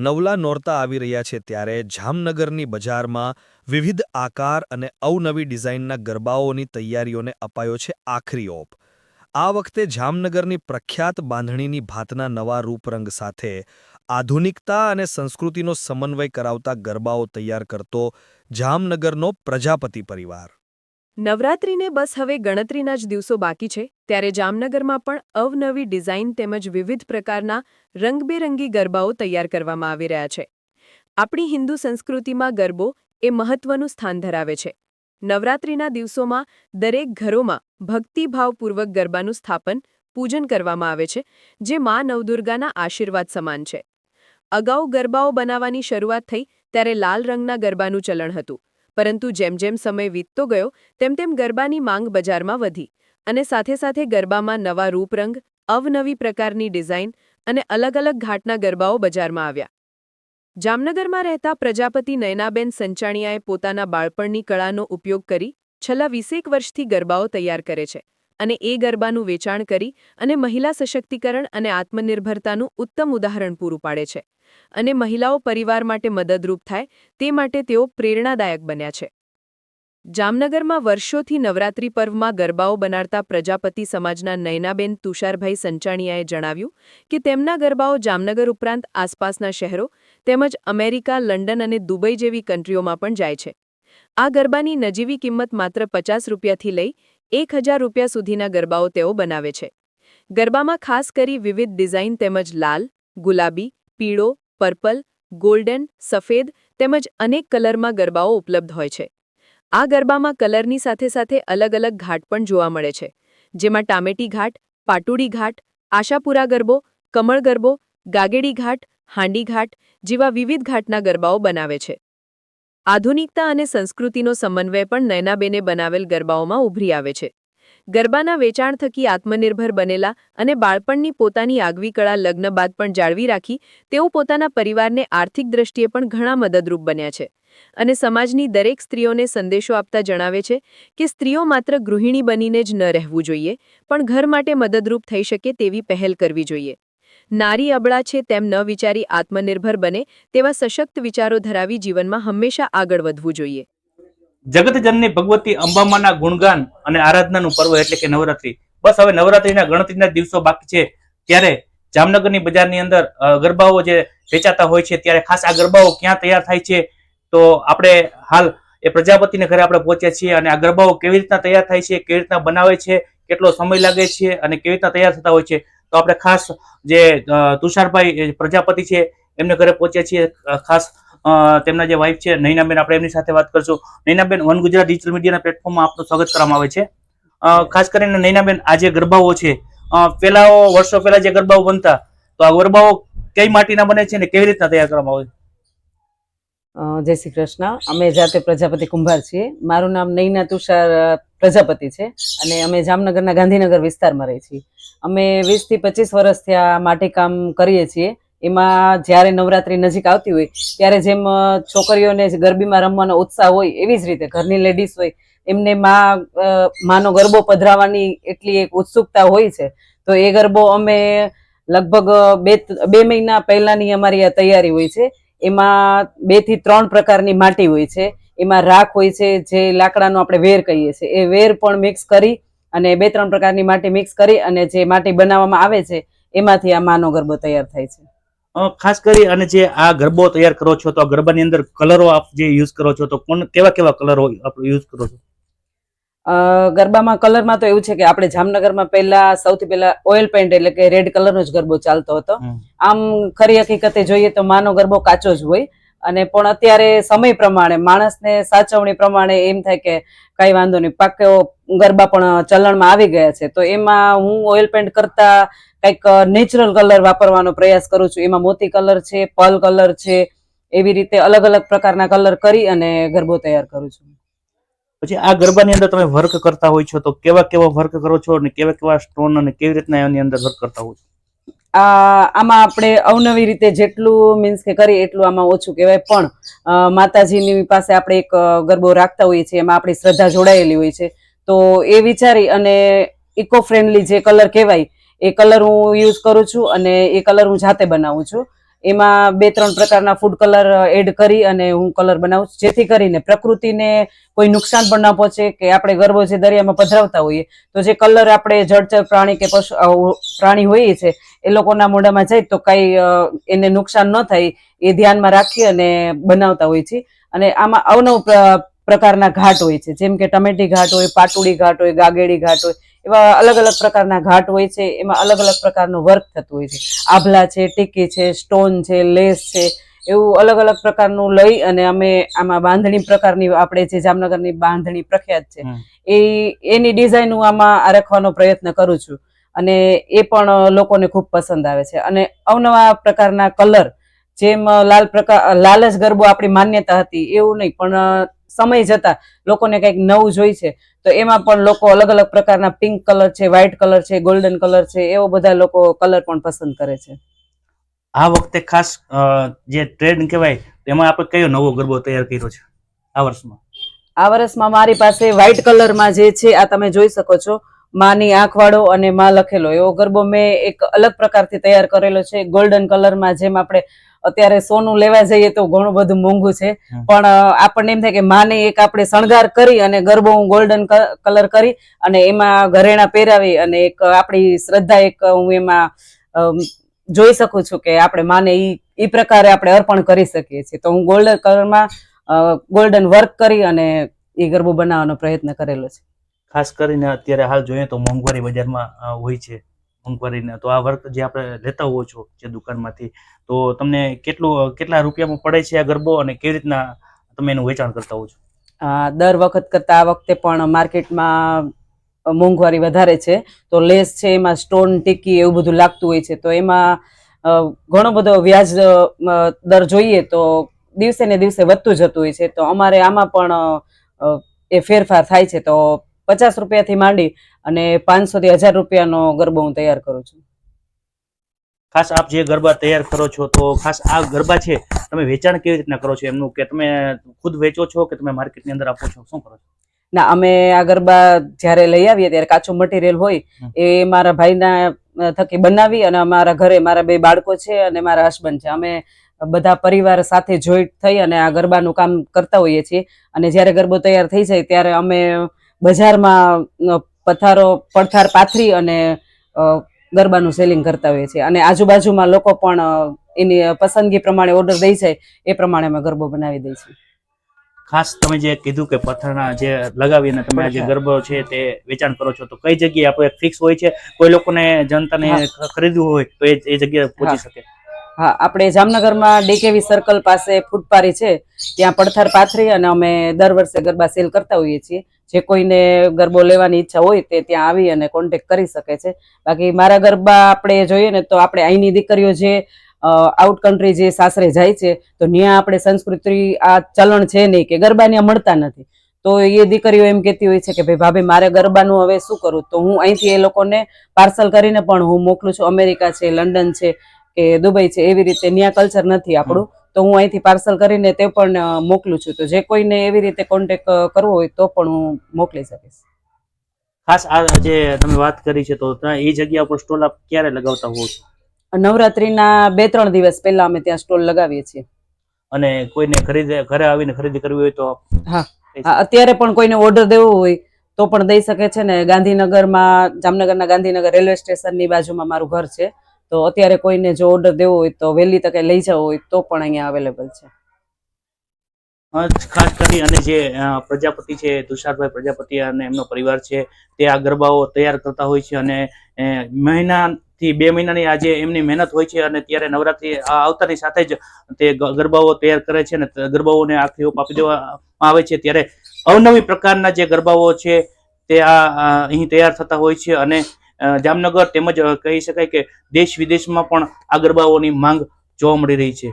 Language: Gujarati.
નવલા નોરતા આવી રહ્યા છે ત્યારે જામનગરની બજારમાં વિવિધ આકાર અને અવનવી ડિઝાઇનના ગરબાઓની તૈયારીઓને અપાયો છે આખરી ઓપ. આ વખતે જામનગરની પ્રખ્યાત બાંધણીની ભાતના નવા રૂપરંગ સાથે આધુનિકતા અને સંસ્કૃતિનો સમન્વય કરાવતા ગરબાઓ તૈયાર કરતો જામનગરનો પ્રજાપતિ પરિવાર. નવરાત્રિને બસ હવે ગણતરીના જ દિવસો બાકી છે, ત્યારે જામનગરમાં પણ અવનવી ડિઝાઇન તેમજ વિવિધ પ્રકારના રંગબેરંગી ગરબાઓ તૈયાર કરવામાં આવી રહ્યા છે. આપણી હિન્દુ સંસ્કૃતિમાં ગરબો એ મહત્વનું સ્થાન ધરાવે છે. નવરાત્રિના દિવસોમાં દરેક ઘરોમાં ભક્તિભાવપૂર્વક ગરબાનું સ્થાપન, પૂજન કરવામાં આવે છે, જે મા નવદુર્ગાના આશીર્વાદ સમાન છે. અગાઉ ગરબાઓ બનાવવાની શરૂઆત થઈ, ત્યારે લાલ રંગના ગરબાનું ચલણ હતું. પરંતુ જેમ જેમ સમય વીતતો ગયો, તેમ તેમ ગરબાની માંગ બજારમાં વધી અને સાથે સાથે ગરબામાં નવા રૂપરંગ, અવનવી પ્રકારની ડિઝાઇન અને અલગ અલગ ઘાટના ગરબાઓ બજારમાં આવ્યા. જામનગરમાં રહેતા પ્રજાપતિ નયનાબેન સંચાણિયાએ પોતાના બાળપણની કળાનો ઉપયોગ કરી છેલ્લા વીસેક વર્ષથી ગરબાઓ તૈયાર કરે છે. અને એ ગરબાનું વેચાણ કરી અને મહિલા સશક્તિકરણ અને આત્મનિર્ભરતાનું ઉત્તમ ઉદાહરણ પૂરું પાડે છે. અને મહિલાઓ પરિવાર માટે મદદરૂપ થાય, તે માટે તેઓ પ્રેરણાદાયક બન્યા છે. જામનગરમાં વર્ષોથી નવરાત્રી પર્વમાં ગરબાઓ બનાડતા પ્રજાપતિ સમાજના નયનાબેન તુષારભાઈ સંચાણીયાએ જણાવ્યું કે તેમના ગરબાઓ જામનગર ઉપરાંત આસપાસના શહેરો તેમજ અમેરિકા, લંડન અને દુબઈ જેવી કન્ટ્રીઓમાં પણ જાય છે. આ ગરબાની નજીવી કિંમત માત્ર પચાસ રૂપિયાથી લઈ એક હજાર રૂપિયા સુધીના ગરબાઓ તેઓ બનાવે છે. ગરબામાં ખાસ કરી વિવિધ ડિઝાઇન તેમજ લાલ, ગુલાબી, પીળો, પર્પલ, ગોલ્ડન, સફેદ તેમજ અનેક કલરમાં ગરબાઓ ઉપલબ્ધ હોય છે. આ ગરબામાં કલરની સાથે સાથે અલગ અલગ ઘાટ પણ જોવા મળે છે. જેમાં ટામેટી ઘાટ, પાટુડી ઘાટ, આશાપુરા ગરબો, કમળ ગરબો, ગાગેડી ઘાટ, હાંડી ઘાટ જેવા વિવિધ ઘાટના ગરબાઓ બનાવે છે. આધુનિકતા અને સંસ્કૃતિનો સમન્વય પણ નયનાબેને બનાવેલ ગરબાઓમાં ઉભરી આવે છે. ગરબાના વેચાણ થકી આત્મનિર્ભર બનેલા અને બાળપણની પોતાની આગવી કળા લગ્ન બાદ પણ જાળવી રાખી, તેઓ પોતાના પરિવારને આર્થિક દ્રષ્ટિએ પણ ઘણા મદદરૂપ બન્યા છે. અને સમાજની દરેક સ્ત્રીઓને સંદેશો આપતા જણાવે છે કે સ્ત્રીઓ માત્ર ગૃહિણી બનીને જ ન રહેવું જોઈએ, પણ ઘર માટે મદદરૂપ થઈ શકે તેવી પહેલ કરવી જોઈએ. નારી અબળા છે તેમ ન વિચારી આત્મનિર્ભર બને તેવા સશક્ત વિચારો ધરાવી જીવનમાં હંમેશા આગળ વધવું જોઈએ. જગતજનની ભગવતી અંબામાના ગુણગાન અને આરાધનાનું પર્વ એટલે કે નવરાત્રી. બસ હવે નવરાત્રીના ગણતરીના દિવસો બાકી છે. ત્યારે જામનગરની બજારની અંદર ગરબાઓ જે વેચાતા હોય છે, ત્યારે ખાસ આ ગરબાઓ ક્યાં તૈયાર થાય છે? તો આપણે હાલ એ પ્રજાપતિને ઘરે આપણે પહોંચ્યા છીએ અને આ ગરબાઓ કેવી રીતના તૈયાર થાય છે, કેવી રીતના બનાવે છે, કેટલો સમય લાગે છે અને કેવી રીતના તૈયાર થતા હોય છે? તો આપણે ખાસ જે તુષારભાઈ પ્રજાપતિ છે એમને ઘરે પહોંચ્યા છીએ. ખાસ તેમના જે વાઇફ છે નૈનાબેન આપણે એમની સાથે વાત કરશું. નૈનાબેન વન ગુજરાત ડિજિટલ મીડિયાના પ્લેટફોર્મમાં આપનું સ્વાગત કરવામાં આવે છે. ખાસ કરીને નૈનાબેન આ જે ગરબાઓ છે અ, પેલાઓ વર્ષો પહેલા જે ગરબાઓ બનતા તો આ ગરબાઓ કઈ માટીના બને છે ને કેવી રીતના તૈયાર કરવામાં આવે? જય શ્રી કૃષ્ણ. અમે જાતે પ્રજાપતિ કુંભાર છીએ. મારું નામ નૈના તુષાર પ્રજાપતિ છે. અને અમે જામનગરના ગાંધીનગર વિસ્તારમાં રહીએ છીએ. અમે વીસથી પચીસ વર્ષથી આ માટીકામ કરીએ છીએ. એમાં જ્યારે નવરાત્રી નજીક આવતી હોય, ત્યારે જેમ છોકરીઓને ગરબીમાં રમવાનો ઉત્સાહ હોય, એવી જ રીતે ઘરની લેડીઝ હોય, એમને માં માનો ગરબો પધરાવવાની એટલી એક ઉત્સુકતા હોય છે. તો એ ગરબો અમે લગભગ બે બે મહિના પહેલાની અમારી આ તૈયારી હોય છે. એમાં બેથી ત્રણ પ્રકારની માટી હોય છે. એમાં રાખ હોય છે જે લાકડાનો આપણે વેર કહીએ છીએ. એ વેર પણ મિક્સ કરી અને બે ત્રણ પ્રકારની માટી મિક્સ કરી અને જે માટી બનાવવામાં આવે છે એમાંથી આ માનો ગરબો તૈયાર થાય છે. ખાસ કરી અને જે આ ગરબો તૈયાર કરો છો તો આ ગરબાની અંદર કલરો આપ જે યુઝ કરો છો તો કોણ કેવા કેવા કલરો આપ યુઝ કરો છો? ગરબામાં કલરમાં તો એવું છે કે આપણે જામનગરમાં પહેલા સૌથી પહેલા ઓઇલ પેન્ટ એટલે કે રેડ કલરનો જ ગરબો ચાલતો હતો. આમ ખરી હકીકતે જોઈએ તો માનો ગરબો કાચો જ હોય. અને પણ અત્યારે સમય પ્રમાણે, માણસને સાચવણી પ્રમાણે એમ થાય કે કઈ વાંધો નહીં. પાક્યો ગરબા પણ ચલણમાં આવી ગયા છે. તો એમાં હું ઓઇલ પેન્ટ કરતા કંઈક નેચરલ કલર વાપરવાનો પ્રયાસ કરું છું. એમાં મોતી કલર છે પલ કલર છે, એવી રીતે અલગ અલગ પ્રકારના કલર કરી અને ગરબો તૈયાર કરું છું. પછી આ ગરબાની અંદર તમે વર્ક કરતા હોય છો, તો કેવા કેવા વર્ક કરો છો અને કેવા કેવા સ્ટોન અને કેવી રીતના એની અંદર વર્ક કરતા હોય છો? આમાં આપણે અવનવી રીતે જેટલું મીન્સ કે કરીએ એટલું આમાં ઓછું કહેવાય. પણ માતાજીની પાસે આપણે એક ગરબો રાખતા હોઈએ છીએ, એમાં આપણી શ્રદ્ધા જોડાયેલી હોય છે. તો એ વિચારી અને ઇકો ફ્રેન્ડલી જે કલર કહેવાય, એ કલર હું યુઝ કરું છું અને એ કલર હું જાતે બનાવું છું. એમાં બે, ત્રણ પ્રકારના ફૂડ કલર એડ કરી અને હું કલર બનાવું છું. જેથી કરીને પ્રકૃતિને કોઈ નુકસાન પણ ન પહોંચે કે આપણે ગરબો જે દરિયામાં પધરાવતા હોઈએ, તો જે કલર આપણે જળચર પ્રાણી કે પશુ પ્રાણી હોઈએ છે એ લોકોના મોઢામાં જાય તો કઈ એને નુકસાન ન થાય એ ધ્યાનમાં રાખી અને બનાવતા હોય છે. અને આમાં અવનવ પ્ર- પ્રકારના ઘાટ હોય છે. જેમ કે ટમેટી ઘાટ હોય પાટુડી ઘાટ હોય ગાગેડી ઘાટ હોય એવા અલગ અલગ પ્રકારના ઘાટ હોય છે. એમાં અલગ અલગ પ્રકારનું વર્ક થતું હોય છે. આભલા છે ટીકી છે સ્ટોન છે લેસ છે એવું અલગ અલગ પ્રકારનું લઈ અને અમે આમાં બાંધણી પ્રકારની આપણે જે જામનગરની બાંધણી પ્રખ્યાત છે એ એની ડિઝાઇન હું આમાં આ રાખવાનો પ્રયત્ન કરું છું. અને એ પણ લોકોને ખૂબ પસંદ આવે છે. અને અવનવા પ્રકારના કલર જેમ લાલ પ્રકાર લાલ જ ગરબો આપણી માન્યતા હતી એવું નહીં. પણ સમય જતા લોકોને કંઈક નવું જોઈ છે તો એમાં પણ લોકો અલગ અલગ પ્રકારના પિંક કલર છે વ્હાઇટ કલર છે ગોલ્ડન કલર છે એવો બધા લોકો કલર પણ પસંદ કરે છે. આ વખતે ખાસ જે ટ્રેન્ડ કહેવાય એમાં આપણે કયો નવો ગરબો તૈયાર કર્યો છે? આ વર્ષમાં. આ વર્ષમાં મારી પાસે વ્હાઇટ કલરમાં જે છે આ તમે જોઈ શકો છો. માની આંખવાળો અને માં લખેલો. એવો ગરબો મેં એક અલગ પ્રકારથી તૈયાર કરેલો છે. ગોલ્ડન કલરમાં જેમ આપણે અત્યારે સોનું લેવા જઈએ તો ઘણું બધું મોંઘું છે. પણ આપણને એમ થાય કે માને એક આપણે શણગાર કરી અને ગરબો હું ગોલ્ડન કલર કરી અને એમાં ઘરેણા પહેરાવી અને એક આપણી શ્રદ્ધા એક હું એમાં જોઈ શકું છું કે આપણે માને ઈ ઈ પ્રકારે આપણે અર્પણ કરી શકીએ છીએ. તો હું ગોલ્ડન કલરમાં ગોલ્ડન વર્ક કરી અને એ ગરબો બનાવવાનો પ્રયત્ન કરેલો છે. ખાસ કરીને અત્યારે હાલ જોઈએ તો મોંઘવારી બજારમાં હોય છે મોંઘવારીને. તો આ વર્ક જે આપણે લેતા હોવો છો જે દુકાનમાંથી, તો તમને કેટલું, કેટલા રૂપિયામાં પડે છે આ ગરબો અને કેવી રીતના તમે એનું વેચાણ કરતા હો છો? દર વખત કરતા આ વખતે પણ માર્કેટમાં મોંઘવારી વધારે છે. તો લેસ છે, એમાં સ્ટોન, ટીકી એવું બધું લાગતું હોય છે. તો એમાં ઘણો બધો વ્યાજ દર જોઈએ તો દિવસે ને દિવસે વધતું જતું હોય છે. તો અમારે આમાં પણ એ ફેરફાર થાય છે. તો પચાસ રૂપિયાથી માંડી અને પાંચસોથી હજાર રૂપિયાનો ગરબો હું તૈયાર કરું છું. ખાસ આપ જે ગરબા તૈયાર કરો છો તો ખાસ આ ગરબા છે તમે વેચાણ કેવી રીતના કરો છો? એમનું કે તમે ખુદ વેચો છો કે તમે માર્કેટની અંદર આપો છો? શું કરો છો? ના અમે આ ગરબા જ્યારે લઈ આવીએ ત્યારે કાચું મટીરિયલ હોય એ મારા ભાઈના થકી બનાવી અને અમારા ઘરે મારા બે બાળકો છે અને મારા હસબન્ડ છે. અમે બધા પરિવાર સાથે જોઈન્ટ થઈ અને આ ગરબાનું કામ કરતા હોઈએ છીએ અને જ્યારે ગરબો તૈયાર થઈ જાય ત્યારે અમે બજારમાં પથારો પડથાર પાથરી અને ગરબાનું સેલિંગ કરતા હોઈએ છીએ. અને આજુબાજુમાં લોકો પણ એની પસંદગી પ્રમાણે ઓર્ડર દઈ જાય એ પ્રમાણે અમે ગરબો બનાવી દઈએ છીએ. ખાસ તમે જે કીધું કે પથ્થરના જે લગાવીને તમે જે ગરબો છે તે વેચાણ કરો છો તો કઈ જગ્યાએ આપણે ફિક્સ હોય છે? કોઈ લોકોને જનતાને. ખરીદવું હોય તો એ એ જગ્યાએ પહોંચી શકે. હા આપણે જામનગરમાં ડીકેવી સર્કલ પાસે ફૂટપારી છે ત્યાં પડથાર પાથરી અને અમે દર વર્ષે ગરબા સેલ કરતા હોઈએ છીએ. જે કોઈને ગરબો લેવાની ઈચ્છા હોય તે ત્યાં આવી અને કોન્ટેક કરી શકે છે. બાકી મારા ગરબા આપણે જોઈએ ને તો આપણે અહીંની દીકરીઓ જે આઉટ કન્ટ્રી જે સાસરે જાય છે, તો ત્યાં આપણે સંસ્કૃતિ આ ચલણ છે નહીં કે ગરબા ત્યાં મળતા નથી. તો એ દીકરીઓ એમ કહેતી હોય છે કે ભાઈ ભાભી મારે ગરબાનું હવે શું કરું? તો હું અહીંથી એ લોકોને પાર્સલ કરીને પણ હું મોકલું છું. અમેરિકા છે, લંડન છે, કે દુબઈ છે, એવી રીતે ત્યાં કલ્ચર નથી આપણું. તો હું અહીંથી પાર્સલ કરીને તે પણ મોકલું છું. તો જે કોઈને એવી રીતે કોન્ટેક કરવો હોય તો પણ હું મોકલી શકીશ. ખાસ આ જે તમે વાત કરી છે તો એ જગ્યા ઉપર સ્ટોલ આપ ક્યારે લગાવતા હો છો? નવરાત્રીના બે ત્રણ દિવસ પહેલા અમે ત્યાં સ્ટોલ લગાવીએ છીએ. અને કોઈને ખરીદે ઘરે આવીને ખરીદી કરવી હોય તો હા. અત્યારે પણ કોઈને ઓર્ડર દેવો હોય તો પણ દઈ શકે છે ને ગાંધીનગરમાં જામનગરના ગાંધીનગર રેલવે સ્ટેશનની બાજુમાં મારું ઘર છે. તો અત્યારે કોઈને જો ઓર્ડર દેવો હોય તો વહેલી તકે લઈ જવો હોય તો પણ અહીંયા અવેલેબલ છે. ખાસ કરી અને જે પ્રજાપતિ છે, તુષારભાઈ પ્રજાપતિ અને એમનો પરિવાર છે, તે આ ગરબાઓ તૈયાર કરતા હોય છે અને મહિનાથી બે મહિનાની આજે એમની મહેનત હોય છે અને ત્યારે નવરાત્રી આવતાની સાથે જ તે ગરબાઓ તૈયાર કરે છે અને ગરબાઓને આખી ઓપ આપી દેવામાં આવે છે. ત્યારે અવનવી પ્રકારના જે ગરબાઓ છે તે આ અહીં તૈયાર થતા હોય છે અને જામનગર તેમજ કહી શકાય કે દેશ વિદેશમાં પણ આ ગરબાઓની માંગ જોવા મળી રહી છે.